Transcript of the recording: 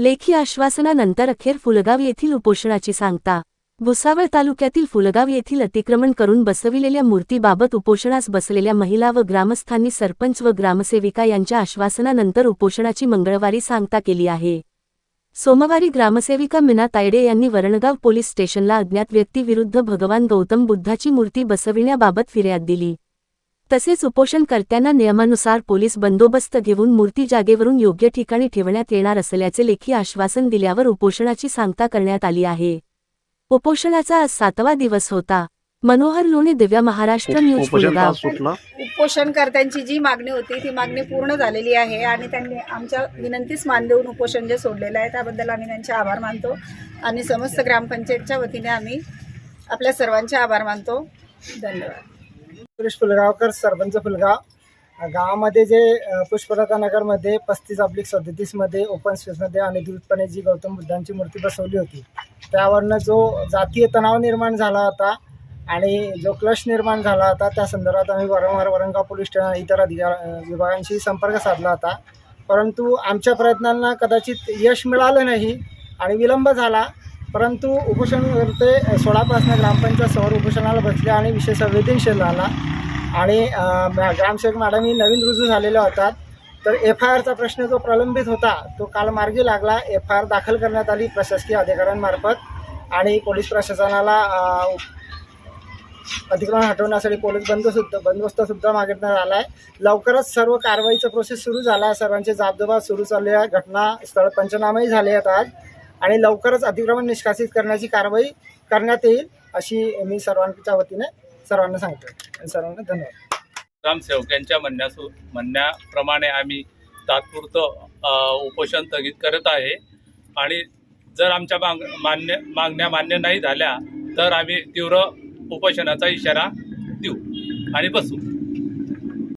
लेखी आश्वासनानंतर अखेर फुलगाव येथील उपोषणाची सांगता. भुसावळ तालुक्यातील फुलगाव येथील अतिक्रमण करून बसविलेल्या मूर्तीबाबत उपोषणास बसलेल्या महिला व ग्रामस्थांनी सरपंच व ग्रामसेविका यांच्या आश्वासनानंतर उपोषणाची मंगळवारी सांगता केली आहे. सोमवारी ग्रामसेविका मीना तायडे यांनी वरणगाव पोलीस स्टेशनला अज्ञात व्यक्तीविरुद्ध भगवान गौतम बुद्धाची मूर्ती बसविण्याबाबत फिर्याद दिली. तसेच उपोषणकर्त्यांना नियमानुसार पोलीस बंदोबस्त घेऊन मूर्ती जागेवरून योग्य ठिकाणी ठेवण्यात येणार असल्याचे लेखी आश्वासन दिल्यावर उपोषणाची सांगता करण्यात आली आहे. उपोषणाचा आज सातवा दिवस होता. मनोहर लोणे दिव्या महाराष्ट्र न्यूज उपोषणकर्त्यांची जी मागणी होती ती मागणी पूर्ण झालेली आहे आणि त्यांनी आमच्या विनंतीस मान देऊन उपोषण जे सोडलेलं आहे त्याबद्दल आम्ही त्यांचे आभार मानतो. आणि समस्त ग्रामपंचायतच्या वतीने आम्ही आपल्या सर्वांचे आभार मानतो. धन्यवाद. सुरेश फुलगावकर सरपंच फुलगाव. गावामध्ये जे पुष्पलता नगरमध्ये पस्तीस अब्लिक सदतीसमध्ये ओपन स्पेसमध्ये अनधिकृतपणे जी गौतम बुद्धांची मूर्ती बसवली होती. त्यावरनं जो जातीय तणाव निर्माण झाला होता आणि जो क्लश निर्माण झाला होता त्या संदर्भात आम्ही वारंवार वरंगाव पोलीस स्टेशन इतर अधिकार विभागांशी संपर्क साधला होता. परंतु आमच्या प्रयत्नांना कदाचित यश मिळालं नाही आणि विलंब झाला. परंतु उपोषणकर्ते सोळापासून ग्रामपंचायत समोर उपोषणाला बसले आणि विषय संवेदनशील झाला. आणि अ, मॅडम ग्रामसेवक मॅडमही नवीन रुजू झालेल्या होतात. तर एफ आय आरचा प्रश्न जो प्रलंबित होता तो काल मार्गी लागला. एफ आय आर दाखल करण्यात आली प्रशासकीय अधिकाऱ्यांमार्फत. आणि पोलीस प्रशासनाला अधिक्रमण अतिक्रमण हटवण्यासाठी पोलीस बंदोबस्त बंदोबस्तसुद्धा मागितण्यात आला आहे लवकरच सर्व कारवाईचा प्रोसेस सुरू झाला. आहे सर्वांचे जाबजबाब सुरू चालले आहे. घटनास्थळ पंचनामेही झाले आहेत आज. आणि लवकरच अतिक्रमण निष्कासित करण्याची कारवाई करण्यात येईल अशी मी सर्वांच्या वतीने सर्वांना सांगतो आणि सर्वांना धन्यवाद. ग्रामसेवकांच्या म्हणण्यास म्हणण्याप्रमाणे आम्ही तात्पुरतं उपोषण स्थगित करत आहे. आणि जर आमच्या माग मान्य मागण्या मान्य नाही झाल्या तर आम्ही तीव्र उपोषणाचा इशारा देऊ. आणि बसू.